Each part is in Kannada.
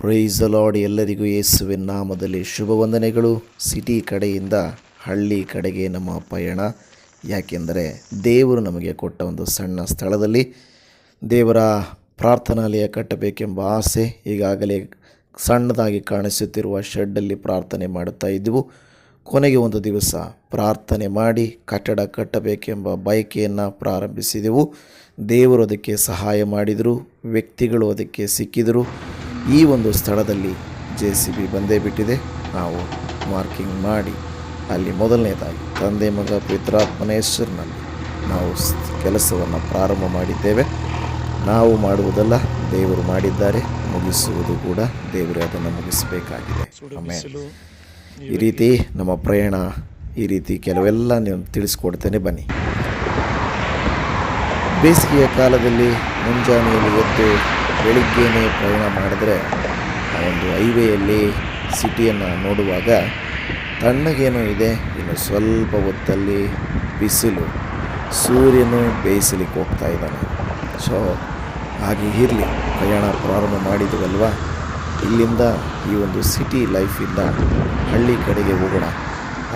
ಪ್ರೈಸ್ ಲಾರ್ಡ್ ಎಲ್ಲರಿಗೂ ಯೇಸುವಿನ ನಾಮದಲ್ಲಿ ಶುಭ ವಂದನೆಗಳು. ಸಿಟಿ ಕಡೆಯಿಂದ ಹಳ್ಳಿ ಕಡೆಗೆ ನಮ್ಮ ಪಯಣ. ಯಾಕೆಂದರೆ ದೇವರು ನಮಗೆ ಕೊಟ್ಟ ಒಂದು ಸಣ್ಣ ಸ್ಥಳದಲ್ಲಿ ದೇವರ ಪ್ರಾರ್ಥನಾಲಯ ಕಟ್ಟಬೇಕೆಂಬ ಆಸೆ ಈಗಾಗಲೇ ಸಣ್ಣದಾಗಿ ಕಾಣಿಸುತ್ತಿರುವ ಶೆಡ್ಡಲ್ಲಿ ಪ್ರಾರ್ಥನೆ ಮಾಡುತ್ತಾ ಇದ್ದೆವು. ಕೊನೆಗೆ ಒಂದು ದಿವಸ ಪ್ರಾರ್ಥನೆ ಮಾಡಿ ಕಟ್ಟಡ ಕಟ್ಟಬೇಕೆಂಬ ಬಯಕೆಯನ್ನು ಪ್ರಾರಂಭಿಸಿದೆವು. ದೇವರು ಅದಕ್ಕೆ ಸಹಾಯ ಮಾಡಿದರು. ವ್ಯಕ್ತಿಗಳು ಅದಕ್ಕೆ ಸಿಕ್ಕಿದರು. ಈ ಒಂದು ಸ್ಥಳದಲ್ಲಿ ಜೆ ಸಿ ಬಿ ಬಂದೇ ಬಿಟ್ಟಿದೆ. ನಾವು ಮಾರ್ಕಿಂಗ್ ಮಾಡಿ ಅಲ್ಲಿ ಮೊದಲನೇದಾಗಿ ತಂದೆ ಮಗ ಪಿತ್ರಾತ್ಮನ ಹೆಸರಿನಲ್ಲಿ ನಾವು ಕೆಲಸವನ್ನು ಪ್ರಾರಂಭ ಮಾಡಿದ್ದೇವೆ. ನಾವು ಮಾಡುವುದಲ್ಲ ದೇವರು ಮಾಡಿದ್ದಾರೆ ಮುಗಿಸುವುದು ಕೂಡ ದೇವರೇ ಅದನ್ನು ಮುಗಿಸಬೇಕಾಗಿದೆ. ಆಮೇಲೆ ಈ ರೀತಿ ನಮ್ಮ ಪ್ರಯಾಣ ಈ ರೀತಿ ಕೆಲವೆಲ್ಲ ನೀವು ತಿಳಿಸ್ಕೊಡ್ತೇನೆ ಬನ್ನಿ. ಬೇಸಿಗೆಯ ಕಾಲದಲ್ಲಿ ಮುಂಜಾನೆಯಲ್ಲಿ ಎದ್ದು ಬೆಳಿಗ್ಗೆನೇ ಪ್ರಯಾಣ ಮಾಡಿದ್ರೆ ಆ ಒಂದು ಹೈವೇಯಲ್ಲಿ ಸಿಟಿಯನ್ನು ನೋಡುವಾಗ ತಣ್ಣಗೇನೋ ಇದೆ, ಇನ್ನು ಸ್ವಲ್ಪ ಹೊತ್ತಲ್ಲಿ ಬಿಸಿಲು, ಸೂರ್ಯನು ಬೇಯಿಸಲಿಕ್ಕೆ ಹೋಗ್ತಾ ಇದ್ದಾನೆ. ಸೊ ಹಾಗೆ ಇರಲಿ, ಪ್ರಯಾಣ ಪ್ರಾರಂಭ ಮಾಡಿದ್ವಲ್ವ? ಇಲ್ಲಿಂದ ಈ ಒಂದು ಸಿಟಿ ಲೈಫಿಂದ ಹಳ್ಳಿ ಕಡೆಗೆ ಹೋಗೋಣ.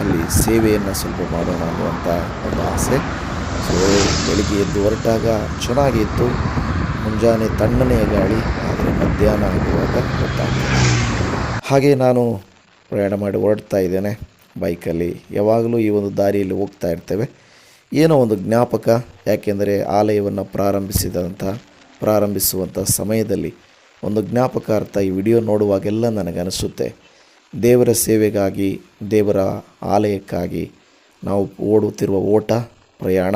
ಅಲ್ಲಿ ಸೇವೆಯನ್ನು ಸ್ವಲ್ಪ ಮಾಡೋಣ ಅನ್ನುವಂಥ ಒಂದು ಆಸೆ. ಸೊ ಬೆಳಿಗ್ಗೆ ಎದ್ದು ಹೊರಟಾಗ ಚೆನ್ನಾಗಿತ್ತು ಮುಂಜಾನೆ ತಣ್ಣನೆಯ ಗಾಳಿ, ಆದರೆ ಮಧ್ಯಾಹ್ನ ಆಗುವಾಗ ಗೊತ್ತಾಗ್ತದೆ. ಹಾಗೆ ನಾನು ಪ್ರಯಾಣ ಮಾಡಿ ಹೊರಡ್ತಾ ಇದ್ದೇನೆ ಬೈಕಲ್ಲಿ. ಯಾವಾಗಲೂ ಈ ಒಂದು ದಾರಿಯಲ್ಲಿ ಹೋಗ್ತಾ ಇರ್ತೇವೆ. ಏನೋ ಒಂದು ಜ್ಞಾಪಕ, ಯಾಕೆಂದರೆ ಆಲಯವನ್ನು ಪ್ರಾರಂಭಿಸಿದಂಥ, ಪ್ರಾರಂಭಿಸುವಂಥ ಸಮಯದಲ್ಲಿ ಒಂದು ಜ್ಞಾಪಕಾರ್ಥ ಈ ವಿಡಿಯೋ ನೋಡುವಾಗೆಲ್ಲ ನನಗನಿಸುತ್ತೆ ದೇವರ ಸೇವೆಗಾಗಿ, ದೇವರ ಆಲಯಕ್ಕಾಗಿ ನಾವು ಓಡುತ್ತಿರುವ ಓಟ, ಪ್ರಯಾಣ,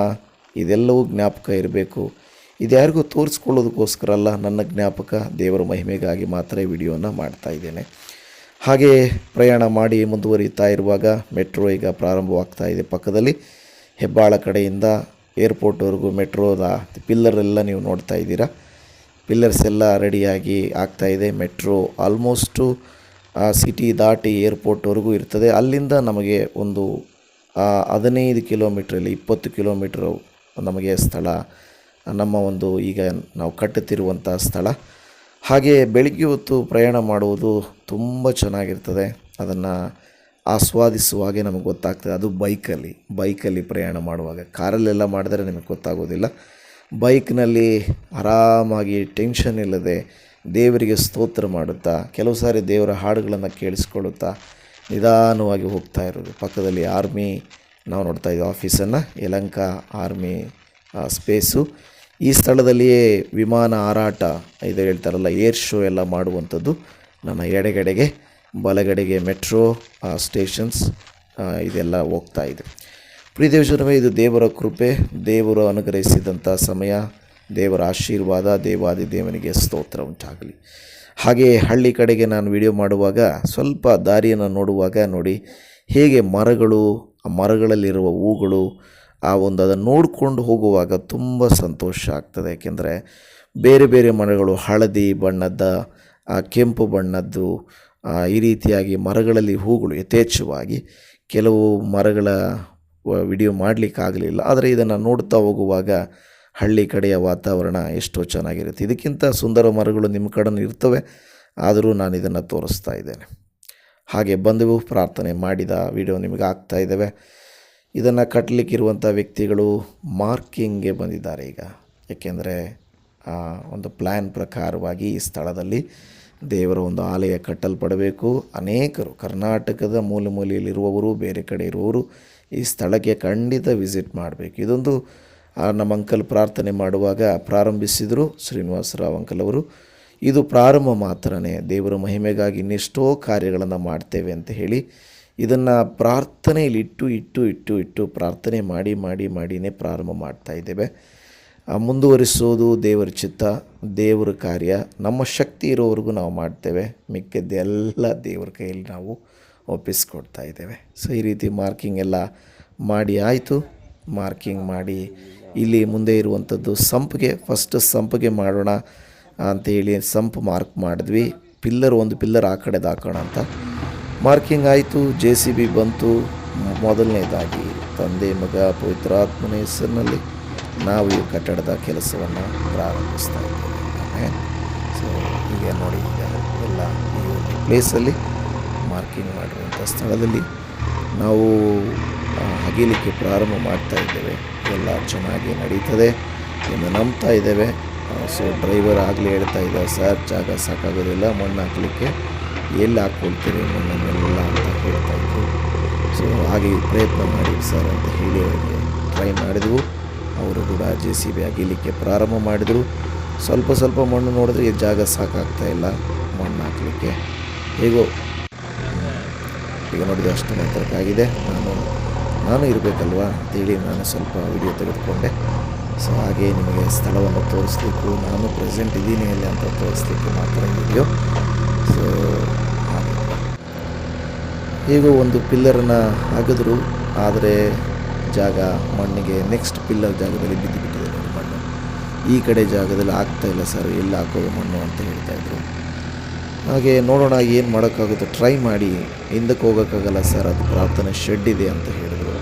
ಇದೆಲ್ಲವೂ ಜ್ಞಾಪಕ ಇರಬೇಕು. ಇದ್ಯಾರಿಗೂ ತೋರಿಸ್ಕೊಳ್ಳೋದಕ್ಕೋಸ್ಕರ ಅಲ್ಲ ನನ್ನ ಜ್ಞಾಪಕ ದೇವರ ಮಹಿಮೆಗಾಗಿ ಮಾತ್ರ ಈ ವಿಡಿಯೋನ ಮಾಡ್ತಾ ಇದ್ದೇನೆ. ಹಾಗೆ ಪ್ರಯಾಣ ಮಾಡಿ ಮುಂದುವರಿತಾ ಇರುವಾಗ ಮೆಟ್ರೋ ಈಗ ಪ್ರಾರಂಭವಾಗ್ತಾ ಇದೆ ಪಕ್ಕದಲ್ಲಿ. ಹೆಬ್ಬಾಳ ಕಡೆಯಿಂದ ಏರ್ಪೋರ್ಟ್ವರೆಗೂ ಮೆಟ್ರೋದ ಪಿಲ್ಲರೆಲ್ಲ ನೀವು ನೋಡ್ತಾ ಇದ್ದೀರಾ. ಪಿಲ್ಲರ್ಸ್ ಎಲ್ಲ ರೆಡಿಯಾಗಿ ಆಗ್ತಾ ಇದೆ. ಮೆಟ್ರೋ ಆಲ್ಮೋಸ್ಟು ಸಿಟಿ ದಾಟಿ ಏರ್ಪೋರ್ಟ್ವರೆಗೂ ಇರ್ತದೆ. ಅಲ್ಲಿಂದ ನಮಗೆ ಒಂದು ಹದಿನೈದು ಕಿಲೋಮೀಟ್ರಲ್ಲಿ ಇಪ್ಪತ್ತು ಕಿಲೋಮೀಟ್ರು ನಮಗೆ ಸ್ಥಳ ನಮ್ಮ ಒಂದು ಈಗ ನಾವು ಕಟ್ಟುತ್ತಿರುವಂಥ ಸ್ಥಳ. ಹಾಗೆ ಬೆಳಿಗ್ಗೆ ಹೊತ್ತು ಪ್ರಯಾಣ ಮಾಡುವುದು ತುಂಬ ಚೆನ್ನಾಗಿರ್ತದೆ. ಅದನ್ನು ಆಸ್ವಾದಿಸುವಾಗೆ ನಮಗೆ ಗೊತ್ತಾಗ್ತದೆ. ಅದು ಬೈಕಲ್ಲಿ ಬೈಕಲ್ಲಿ ಪ್ರಯಾಣ ಮಾಡುವಾಗ. ಕಾರಲ್ಲೆಲ್ಲ ಮಾಡಿದರೆ ನಿಮಗೆ ಗೊತ್ತಾಗೋದಿಲ್ಲ. ಬೈಕ್ನಲ್ಲಿ ಆರಾಮಾಗಿ ಟೆನ್ಷನ್ ಇಲ್ಲದೆ ದೇವರಿಗೆ ಸ್ತೋತ್ರ ಮಾಡುತ್ತಾ, ಕೆಲವು ಸಾರಿ ದೇವರ ಹಾಡುಗಳನ್ನು ಕೇಳಿಸ್ಕೊಳ್ಳುತ್ತಾ ನಿಧಾನವಾಗಿ ಹೋಗ್ತಾ ಇರೋದು. ಪಕ್ಕದಲ್ಲಿ ಆರ್ಮಿ, ನಾವು ನೋಡ್ತಾ ಇದ್ದೀವಿ ಆಫೀಸನ್ನು. Yelahanka army space. ಈ ಸ್ಥಳದಲ್ಲಿಯೇ ವಿಮಾನ ಹಾರಾಟ ಇದು ಹೇಳ್ತಾರಲ್ಲ, ಏರ್ ಶೋ ಎಲ್ಲ ಮಾಡುವಂಥದ್ದು. ನನ್ನ ಎಡಗಡೆಗೆ, ಬಲಗಡೆಗೆ ಮೆಟ್ರೋ ಸ್ಟೇಷನ್ಸ್ ಇದೆಲ್ಲ ಹೋಗ್ತಾ ಇದೆ. ಪ್ರಿಯದೇವಜನವೇ ಇದು ದೇವರ ಕೃಪೆ, ದೇವರು ಅನುಗ್ರಹಿಸಿದಂಥ ಸಮಯ, ದೇವರ ಆಶೀರ್ವಾದ ದೇವಾದಿ ದೇವನಿಗೆ ಸ್ತೋತ್ರ ಉಂಟಾಗಲಿ. ಹಾಗೆ ಹಳ್ಳಿ ಕಡೆಗೆ ನಾನು ವಿಡಿಯೋ ಮಾಡುವಾಗ ಸ್ವಲ್ಪ ದಾರಿಯನ್ನು ನೋಡುವಾಗ ನೋಡಿ, ಹೇಗೆ ಮರಗಳು, ಆ ಮರಗಳಲ್ಲಿರುವ ಹೂಗಳು ಆ ಒಂದು ಅದನ್ನು ನೋಡಿಕೊಂಡು ಹೋಗುವಾಗ ತುಂಬ ಸಂತೋಷ ಆಗ್ತದೆ. ಏಕೆಂದರೆ ಬೇರೆ ಬೇರೆ ಮರಗಳು, ಹಳದಿ ಬಣ್ಣದ, ಆ ಕೆಂಪು ಬಣ್ಣದ್ದು ಈ ರೀತಿಯಾಗಿ ಮರಗಳಲ್ಲಿ ಹೂಗಳು ಯಥೇಚ್ಛವಾಗಿ ಕೆಲವು ಮರಗಳ ವಿಡಿಯೋ ಮಾಡಲಿಕ್ಕಾಗಲಿಲ್ಲ. ಆದರೆ ಇದನ್ನು ನೋಡ್ತಾ ಹೋಗುವಾಗ ಹಳ್ಳಿ ಕಡೆಯ ವಾತಾವರಣ ಎಷ್ಟೋ ಚೆನ್ನಾಗಿರುತ್ತೆ. ಇದಕ್ಕಿಂತ ಸುಂದರ ಮರಗಳು ನಿಮ್ಮ ಕಡೆ ಇರ್ತವೆ. ಆದರೂ ನಾನು ಇದನ್ನು ತೋರಿಸ್ತಾ ಇದ್ದೇನೆ. ಹಾಗೆ ಬಂದೆವು ಪ್ರಾರ್ಥನೆ ಮಾಡಿದ ವಿಡಿಯೋ ನಿಮಗೆ ಆಗ್ತಾ ಇದ್ದಾವೆ. ಇದನ್ನು ಕಟ್ಟಲಿಕ್ಕಿರುವಂಥ ವ್ಯಕ್ತಿಗಳು ಮಾರ್ಕಿಂಗ್ಗೆ ಬಂದಿದ್ದಾರೆ ಈಗ. ಏಕೆಂದರೆ ಒಂದು ಪ್ಲ್ಯಾನ್ ಪ್ರಕಾರವಾಗಿ ಈ ಸ್ಥಳದಲ್ಲಿ ದೇವರ ಒಂದು ಆಲಯ ಕಟ್ಟಲ್ಪಡಬೇಕು. ಅನೇಕರು, ಕರ್ನಾಟಕದ ಮೂಲೆ ಮೂಲೆಯಲ್ಲಿರುವವರು ಬೇರೆ ಕಡೆ ಇರುವವರು ಈ ಸ್ಥಳಕ್ಕೆ ಖಂಡಿತ ವಿಸಿಟ್ ಮಾಡಬೇಕು. ಇದೊಂದು ನಮ್ಮ ಅಂಕಲ್ ಪ್ರಾರ್ಥನೆ ಮಾಡುವಾಗ ಪ್ರಾರಂಭಿಸಿದರು ಶ್ರೀನಿವಾಸರಾವ್ ಅಂಕಲ್ ಅವರು. ಇದು ಪ್ರಾರಂಭ ಮಾತ್ರನೇ. ದೇವರ ಮಹಿಮೆಗಾಗಿ ಇನ್ನೆಷ್ಟೋ ಕಾರ್ಯಗಳನ್ನು ಮಾಡ್ತೇವೆ ಅಂತ ಹೇಳಿ ಇದನ್ನು ಪ್ರಾರ್ಥನೆಯಲ್ಲಿ ಇಟ್ಟು ಇಟ್ಟು ಇಟ್ಟು ಇಟ್ಟು ಪ್ರಾರ್ಥನೆ ಮಾಡಿ ಮಾಡಿ, ಮಾಡಿನೇ ಪ್ರಾರಂಭ ಮಾಡ್ತಾ ಇದ್ದೇವೆ. ಮುಂದುವರಿಸೋದು ದೇವರ ಚಿತ್ತ, ದೇವರ ಕಾರ್ಯ. ನಮ್ಮ ಶಕ್ತಿ ಇರೋವರೆಗೂ ನಾವು ಮಾಡ್ತೇವೆ. ಮಿಕ್ಕಿದ್ದೆಲ್ಲ ದೇವರ ಕೈಯಲ್ಲಿ ನಾವು ಒಪ್ಪಿಸ್ಕೊಡ್ತಾ ಇದ್ದೇವೆ. ಸೊ, ಈ ರೀತಿ ಮಾರ್ಕಿಂಗ್ ಎಲ್ಲ ಮಾಡಿ ಆಯಿತು. ಮಾರ್ಕಿಂಗ್ ಮಾಡಿ ಇಲ್ಲಿ ಮುಂದೆ ಇರುವಂಥದ್ದು ಸಂಪಿಗೆ, ಫಸ್ಟ್ ಸಂಪಿಗೆ ಮಾಡೋಣ ಅಂತ ಹೇಳಿ ಸಂಪ್ ಮಾರ್ಕ್ ಮಾಡಿದ್ವಿ. ಪಿಲ್ಲರ್, ಒಂದು ಪಿಲ್ಲರ್ ಆ ಕಡೆದು ಹಾಕೋಣ ಅಂತ. ಮಾರ್ಕಿಂಗ್ ಆಯಿತು, ಜೆ ಸಿ ಬಿ ಬಂತು. ಮೊದಲನೇದಾಗಿ ತಂದೆ ಮಗ ಪವಿತ್ರಾತ್ಮನ ಹೆಸರಿನಲ್ಲಿ ನಾವು ಈ ಕಟ್ಟಡದ ಕೆಲಸವನ್ನು ಪ್ರಾರಂಭಿಸ್ತಾ ಇದ್ದೇವೆ. ಸೊ ಈಗ ನೋಡಿ ಎಲ್ಲ ಈ ಒಂದು ಪ್ಲೇಸಲ್ಲಿ ಮಾರ್ಕಿಂಗ್ ಮಾಡಿರುವಂಥ ಸ್ಥಳದಲ್ಲಿ ನಾವು ಹಗೀಲಿಕ್ಕೆ ಪ್ರಾರಂಭ ಮಾಡ್ತಾ ಇದ್ದೇವೆ. ಎಲ್ಲ ಚೆನ್ನಾಗಿ ನಡೀತದೆ ಎಂದು ನಂಬ್ತಾ ಇದ್ದೇವೆ. ಸೊ ಡ್ರೈವರ್ ಆಗಲೇ ಹೇಳ್ತಾ ಇದ್ದಾರೆ, ಸರ್, ಜಾಗ ಸಾಕಾಗೋದಿಲ್ಲ, ಮಣ್ಣು ಹಾಕಲಿಕ್ಕೆ ಎಲ್ಲಿ ಹಾಕ್ಕೊಳ್ತೀರಿ ನನ್ನನ್ನೆಲ್ಲ ಅಂತ ಹೇಳ್ತಾ ಸೊ ಹಾಗೆ ಪ್ರಯತ್ನ ಮಾಡಿ ಸರ್ ಅಂತ ಹೇಳಿ ಅವರಿಗೆ ಟ್ರೈ ಮಾಡಿದೆವು. ಅವರು ಕೂಡ ಜೆ ಸಿ ಬಿ ಅಗಿಲಿಕ್ಕೆ ಪ್ರಾರಂಭ ಮಾಡಿದರು. ಸ್ವಲ್ಪ ಸ್ವಲ್ಪ ಮಣ್ಣು ನೋಡಿದ್ರೆ ಜಾಗ ಸಾಕಾಗ್ತಾ ಇಲ್ಲ, ಮಣ್ಣು ಹಾಕಲಿಕ್ಕೆ. ಹೇಗೋ. ಈಗ ನೋಡಿದ್ರೆ ಅಷ್ಟು ಮಾತ್ರಕ್ಕಾಗಿದೆ. ನಾನು ನಾನು ಇರಬೇಕಲ್ವಾ ಅಂತೇಳಿ ನಾನು ಸ್ವಲ್ಪ ವಿಡಿಯೋ ತೆಗೆದುಕೊಂಡೆ. ಸೊ ಹಾಗೆ ನಿಮಗೆ ಸ್ಥಳವನ್ನು ತೋರಿಸ್ಲಿಕ್ಕೂ ನಾನು ಪ್ರೆಸೆಂಟ್ ಇದ್ದೀನಿ ಅಲ್ಲಿ ಅಂತ ತೋರಿಸ್ಲಿಕ್ಕೆ ಮಾತ್ರ ವಿಡಿಯೋ ಹಾಗೆ ಒಂದು ಪಿಲ್ಲರನ್ನು ಹಾಕಿದ್ರು ಆದರೆ ಜಾಗ ಮಣ್ಣಿಗೆ ನೆಕ್ಸ್ಟ್ ಪಿಲ್ಲರ್ ಜಾಗದಲ್ಲಿ ಬಿದ್ದು ಬಿಟ್ಟಿದೆ ಮಣ್ಣು. ಈ ಕಡೆ ಜಾಗದಲ್ಲಿ ಆಗ್ತಾ ಇಲ್ಲ ಸರ್ ಎಲ್ಲಿ ಹಾಕೋದು ಮಣ್ಣು ಅಂತ ಹೇಳ್ತಾ ಇದ್ರು. ಹಾಗೆ ನೋಡೋಣ ಏನು ಮಾಡೋಕ್ಕಾಗುತ್ತೆ ಟ್ರೈ ಮಾಡಿ. ಹಿಂದಕ್ಕೆ ಹೋಗೋಕ್ಕಾಗಲ್ಲ ಸರ್ ಅದು ಪ್ರಾರ್ಥನೆ ಶೆಡ್ ಇದೆ ಅಂತ ಹೇಳಿದರು.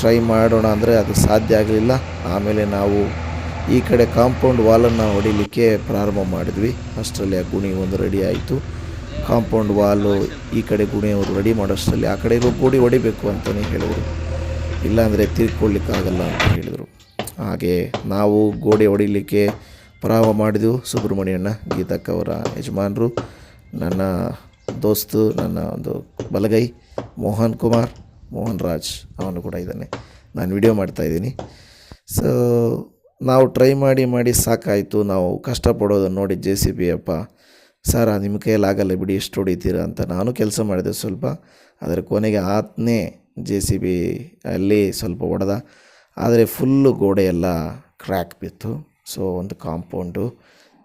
ಟ್ರೈ ಮಾಡೋಣ ಅಂದರೆ ಅದು ಸಾಧ್ಯ ಆಗಲಿಲ್ಲ. ಆಮೇಲೆ ನಾವು ಈ ಕಡೆ ಕಾಂಪೌಂಡ್ ವಾಲನ್ನು ಹೊಡಿಲಿಕ್ಕೆ ಪ್ರಾರಂಭ ಮಾಡಿದ್ವಿ. ಅಷ್ಟರಲ್ಲಿ ಆ ಗುಣಿ ಒಂದು ರೆಡಿ ಆಯಿತು. ಕಾಂಪೌಂಡ್ ವಾಲು ಈ ಕಡೆ ಗುಣಿ ಅವರು ರೆಡಿ ಮಾಡೋಷ್ಟರಲ್ಲಿ ಆ ಕಡೆ ಗೋಡಿ ಹೊಡಿಬೇಕು ಅಂತಲೇ ಹೇಳಿದರು. ಇಲ್ಲಾಂದರೆ ತಿರ್ಕೊಳ್ಳಿಕ್ಕಾಗಲ್ಲ ಅಂತ ಹೇಳಿದರು. ಹಾಗೆ ನಾವು ಗೋಡೆ ಹೊಡಿಲಿಕ್ಕೆ ಪ್ರಾರಂಭ ಮಾಡಿದೆವು. ಸುಬ್ರಹ್ಮಣ್ಯಣ್ಣ, ಗೀತಕ್ಕ ಅವರ ಯಜಮಾನರು, ನನ್ನ ದೋಸ್ತು, ನನ್ನ ಒಂದು ಬಲಗೈ ಮೋಹನ್ ಕುಮಾರ್, ಮೋಹನ್ ರಾಜ್ ಅವನು ಕೂಡ ಇದ್ದಾನೆ. ನಾನು ವಿಡಿಯೋ ಮಾಡ್ತಾಯಿದ್ದೀನಿ ಸೊ ನಾವು ಟ್ರೈ ಮಾಡಿ ಮಾಡಿ ಸಾಕಾಯಿತು. ನಾವು ಕಷ್ಟಪಡೋದನ್ನು ನೋಡಿ ಜೆ ಸಿ ಬಿ ಅಪ್ಪ, ಸರ್ ನಿಮ್ಮ ಕೈಯಲ್ಲಿ ಆಗಲ್ಲ ಬಿಡಿ ಎಷ್ಟು ಹೊಡಿತೀರಾ? ಅಂತ ನಾನು ಕೆಲಸ ಮಾಡಿದೆ ಸ್ವಲ್ಪ. ಆದರೆ ಕೊನೆಗೆ ಆತನೇ ಜೆ ಸಿ ಬಿ ಅಲ್ಲಿ ಸ್ವಲ್ಪ ಹೊಡೆದ. ಆದರೆ ಫುಲ್ಲು ಗೋಡೆ ಎಲ್ಲ ಕ್ರ್ಯಾಕ್ ಬಿತ್ತು. ಸೊ ಒಂದು ಕಾಂಪೌಂಡು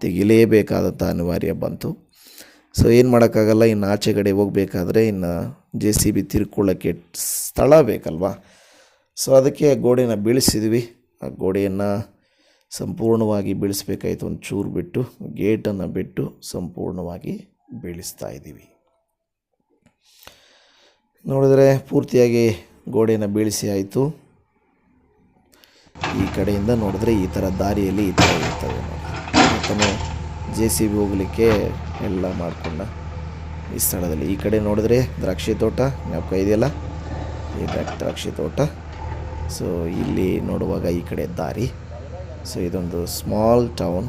ತೆಗಿಲೇಬೇಕಾದಂಥ ಅನಿವಾರ್ಯ ಬಂತು. ಸೊ ಏನು ಮಾಡೋಕ್ಕಾಗಲ್ಲ, ಇನ್ನು ಆಚೆ ಕಡೆ ಹೋಗಬೇಕಾದ್ರೆ ಇನ್ನು ಜೆ ಸಿ ಬಿ ತಿರ್ಕೊಳ್ಳೋಕ್ಕೆ ಸ್ಥಳ ಬೇಕಲ್ವಾ? ಸೊ ಅದಕ್ಕೆ ಗೋಡೆನ ಬೀಳಿಸಿದ್ವಿ. ಆ ಗೋಡೆಯನ್ನು ಸಂಪೂರ್ಣವಾಗಿ ಬೀಳಿಸ್ಬೇಕಾಯ್ತು. ಒಂದು ಚೂರು ಬಿಟ್ಟು, ಗೇಟನ್ನು ಬಿಟ್ಟು ಸಂಪೂರ್ಣವಾಗಿ ಬೀಳಿಸ್ತಾ ಇದ್ದೀವಿ. ನೋಡಿದರೆ ಪೂರ್ತಿಯಾಗಿ ಗೋಡೆಯನ್ನು ಬೀಳಿಸಿ ಆಯಿತು. ಈ ಕಡೆಯಿಂದ ನೋಡಿದ್ರೆ ಈ ಥರ ದಾರಿಯಲ್ಲಿ ಈ ಥರ ಇರ್ತವೆ ಆತನು ಜೆ ಸಿ ಬಿ ಹೋಗಲಿಕ್ಕೆ ಎಲ್ಲ ಮಾಡಿಕೊಂಡ ಈ ಸ್ಥಳದಲ್ಲಿ. ಈ ಕಡೆ ನೋಡಿದ್ರೆ ದ್ರಾಕ್ಷಿ ತೋಟ, ಜ್ಞಾಪಕ ಇದೆಯಲ್ಲ? ಈ ದ್ರಾಕ್ಷಿ ತೋಟ. ಸೊ ಇಲ್ಲಿ ನೋಡುವಾಗ ಈ ಕಡೆ ದಾರಿ. ಸೊ ಇದೊಂದು ಸ್ಮಾಲ್ ಟೌನ್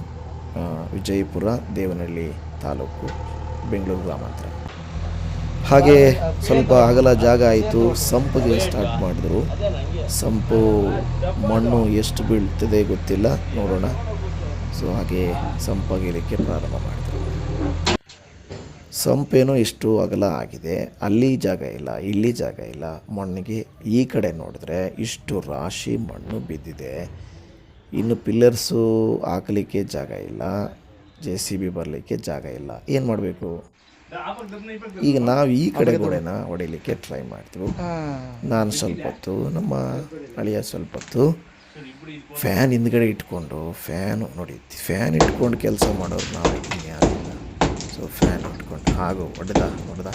ವಿಜಯಪುರ ದೇವನಹಳ್ಳಿ ತಾಲೂಕು, ಬೆಂಗಳೂರು ಗ್ರಾಮಾಂತರ. ಹಾಗೆ ಸ್ವಲ್ಪ ಅಗಲ ಜಾಗ ಆಯಿತು, ಸಂಪಿಗೆ ಸ್ಟಾರ್ಟ್ ಮಾಡಿದ್ರು. ಸಂಪು ಮಣ್ಣು ಎಷ್ಟು ಬೀಳ್ತದೆ ಗೊತ್ತಿಲ್ಲ, ನೋಡೋಣ. ಸೊ ಹಾಗೆ ಸಂಪಗಿಲಿಕ್ಕೆ ಪ್ರಾರಂಭ ಮಾಡಿದ್ರು. ಸಂಪೇನೋ ಇಷ್ಟು ಅಗಲ ಆಗಿದೆ, ಅಲ್ಲಿ ಜಾಗ ಇಲ್ಲ, ಇಲ್ಲಿ ಜಾಗ ಇಲ್ಲ. ಮಣ್ಣಿಗೆ ಈ ಕಡೆ ನೋಡಿದ್ರೆ ಇಷ್ಟು ರಾಶಿ ಮಣ್ಣು ಬಿದ್ದಿದೆ. ಇನ್ನು ಪಿಲ್ಲರ್ಸು ಹಾಕಲಿಕ್ಕೆ ಜಾಗ ಇಲ್ಲ ಜೆ ಸಿ ಬಿ ಬರಲಿಕ್ಕೆ ಜಾಗ ಇಲ್ಲ. ಏನು ಮಾಡಬೇಕು? ಈಗ ನಾವು ಈ ಕಡೆ ಗೋಡೆನ ಹೊಡಿಲಿಕ್ಕೆ ಟ್ರೈ ಮಾಡ್ತೀವಿ. ನಾನು ಸ್ವಲ್ಪ ಹೊತ್ತು ನಮ್ಮ ಅಳಿಯ ಸ್ವಲ್ಪ ಹೊತ್ತು ಫ್ಯಾನ್ ಹಿಂದ್ಗಡೆ ಇಟ್ಕೊಂಡು ಫ್ಯಾನು ನೋಡಿ ಫ್ಯಾನ್ ಇಟ್ಕೊಂಡು ಕೆಲಸ ಮಾಡೋರು ನಾವು ಇನ್ಯಾರಿಲ್ಲ ಸೊ ಫ್ಯಾನ್ ಇಟ್ಕೊಂಡು ಹಾಗೂ ಹೊಡೆದ ಹೊಡೆದ.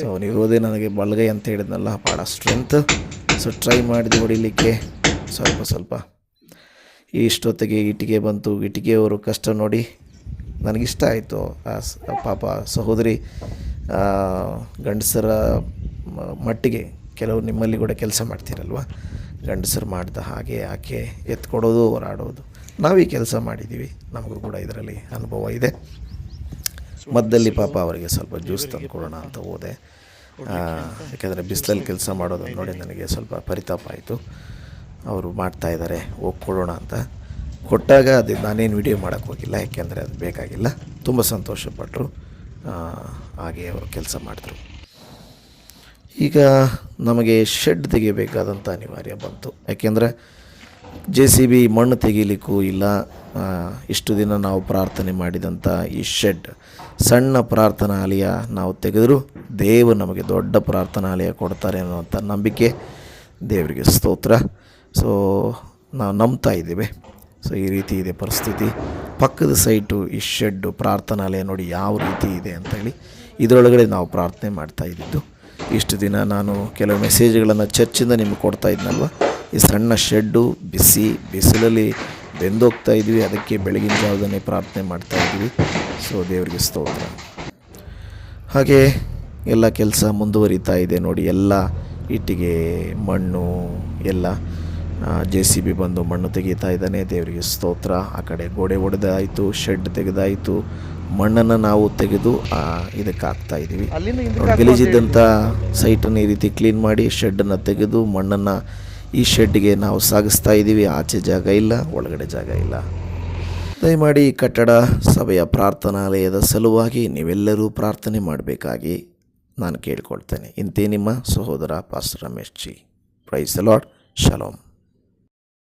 ಸೊ ಹೋದೆ ನನಗೆ ಬಲ್ಗೈ ಅಂತ ಹೇಳಿದ್ನಲ್ಲ ಭಾಳ ಸ್ಟ್ರೆಂತ್ ಸೊ ಟ್ರೈ ಮಾಡಿದ್ವಿ ಹೊಡಿಲಿಕ್ಕೆ ಸ್ವಲ್ಪ ಸ್ವಲ್ಪ. ಇಷ್ಟೊತ್ತಿಗೆ ಇಟ್ಟಿಗೆ ಬಂತು. ಇಟ್ಟಿಗೆಯವರು ಕಷ್ಟ ನೋಡಿ ನನಗಿಷ್ಟ ಆಯಿತು. ಆ ಪಾಪ ಸಹೋದರಿ ಗಂಡಸರ ಮಟ್ಟಿಗೆ ಕೆಲವು ನಿಮ್ಮಲ್ಲಿ ಕೂಡ ಕೆಲಸ ಮಾಡ್ತೀರಲ್ವ? ಗಂಡಸರು ಮಾಡಿದ ಹಾಗೆ ಆಕೆ ಎತ್ಕೊಡೋದು ಹೋರಾಡೋದು ನಾವು ಕೆಲಸ ಮಾಡಿದ್ದೀವಿ. ನಮಗೂ ಕೂಡ ಇದರಲ್ಲಿ ಅನುಭವ ಇದೆ. ಮದ್ದಲ್ಲಿ ಪಾಪ ಅವರಿಗೆ ಸ್ವಲ್ಪ ಜ್ಯೂಸ್ ತಂದು ಕೊಡೋಣ ಅಂತ ಹೋದೆ. ಯಾಕೆಂದರೆ ಬಿಸಿಲಲ್ಲಿ ಕೆಲಸ ಮಾಡೋದನ್ನು ನೋಡಿ ನನಗೆ ಸ್ವಲ್ಪ ಪರಿತಾಪ ಆಯಿತು. ಅವರು ಮಾಡ್ತಾ ಇದ್ದಾರೆ ಕೊಡೋಣ ಅಂತ. ಕೊಟ್ಟಾಗ ಅದು ನಾನೇನು ವಿಡಿಯೋ ಹೋಗಿಲ್ಲ, ಯಾಕೆಂದರೆ ಅದು ಬೇಕಾಗಿಲ್ಲ. ತುಂಬ ಸಂತೋಷಪಟ್ಟರು ಹಾಗೆ ಅವರು ಕೆಲಸ ಮಾಡಿದ್ರು. ಈಗ ನಮಗೆ ಶೆಡ್ ತೆಗಿಬೇಕಾದಂಥ ಅನಿವಾರ್ಯ ಬಂತು. ಯಾಕೆಂದರೆ ಜೆ ಸಿ ಬಿ ಮಣ್ಣು ತೆಗೀಲಿಕ್ಕೂ ಇಲ್ಲ. ಇಷ್ಟು ದಿನ ನಾವು ಪ್ರಾರ್ಥನೆ ಮಾಡಿದಂಥ ಈ ಶೆಡ್ ಸಣ್ಣ ಪ್ರಾರ್ಥನಾಲಯ ನಾವು ತೆಗೆದರೂ ದೇವರು ನಮಗೆ ದೊಡ್ಡ ಪ್ರಾರ್ಥನಾಲಯ ಕೊಡ್ತಾರೆ ಅನ್ನುವಂಥ ನಂಬಿಕೆ. ದೇವರಿಗೆ ಸ್ತೋತ್ರ. ಸೊ ನಾವು ನಂಬ್ತಾ ಇದ್ದೇವೆ. ಸೊ ಈ ರೀತಿ ಇದೆ ಪರಿಸ್ಥಿತಿ. ಪಕ್ಕದ ಸೈಟು, ಈ ಶೆಡ್ಡು ಪ್ರಾರ್ಥನಾಲಯ ನೋಡಿ ಯಾವ ರೀತಿ ಇದೆ ಅಂತೇಳಿ ಇದರೊಳಗಡೆ ನಾವು ಪ್ರಾರ್ಥನೆ ಮಾಡ್ತಾ ಇದ್ದಿದ್ದು. ಇಷ್ಟು ದಿನ ನಾನು ಕೆಲವು ಮೆಸೇಜ್ಗಳನ್ನು ಚರ್ಚಿಂದ ನಿಮಗೆ ಕೊಡ್ತಾ ಇದ್ನಲ್ವ? ಈ ಸಣ್ಣ ಶೆಡ್ಡು ಬಿಸಿ, ಬಿಸಿಲಲ್ಲಿ ಬೆಂದೋಗ್ತಾ ಇದ್ವಿ. ಅದಕ್ಕೆ ಬೆಳಗಿನ ಜಾವದನ್ನೇ ಪ್ರಾರ್ಥನೆ ಮಾಡ್ತಾ ಇದ್ವಿ. ಸೊ ದೇವರಿಗೆ ಸ್ತೋತ್ರ. ಹಾಗೆ ಎಲ್ಲ ಕೆಲಸ ಮುಂದುವರಿತಾ ಇದೆ ನೋಡಿ. ಎಲ್ಲ ಇಟ್ಟಿಗೆ ಮಣ್ಣು, ಎಲ್ಲ ಜೆ ಸಿ ಬಿ ಬಂದು ಮಣ್ಣು ತೆಗೀತಾ ಇದ್ದಾನೆ. ದೇವರಿಗೆ ಸ್ತೋತ್ರ. ಆ ಕಡೆ ಗೋಡೆ ಒಡೆದಾಯಿತು ಶೆಡ್ ತೆಗೆದಾಯಿತು. ಮಣ್ಣನ್ನು ನಾವು ತೆಗೆದು ಇದಕ್ಕೆ ಹಾಕ್ತಾ ಇದ್ದೀವಿ ಗಲೀಜಿದ್ದಂಥ ಸೈಟನ್ನು ಈ ರೀತಿ ಕ್ಲೀನ್ ಮಾಡಿ ಶೆಡ್ಡನ್ನು ತೆಗೆದು ಮಣ್ಣನ್ನು ಈ ಶೆಡ್ಗೆ ನಾವು ಸಾಗಿಸ್ತಾ ಇದ್ದೀವಿ ಆಚೆ ಜಾಗ ಇಲ್ಲ ಒಳಗಡೆ ಜಾಗ ಇಲ್ಲ. ದಯಮಾಡಿ ಈ ಕಟ್ಟಡ ಸಭೆಯ ಪ್ರಾರ್ಥನಾಲಯದ ಸಲುವಾಗಿ ನೀವೆಲ್ಲರೂ ಪ್ರಾರ್ಥನೆ ಮಾಡಬೇಕಾಗಿ ನಾನು ಕೇಳ್ಕೊಳ್ತೇನೆ. ಇಂತೆ ನಿಮ್ಮ ಸಹೋದರ pastor Ramesh ji praise lord shalom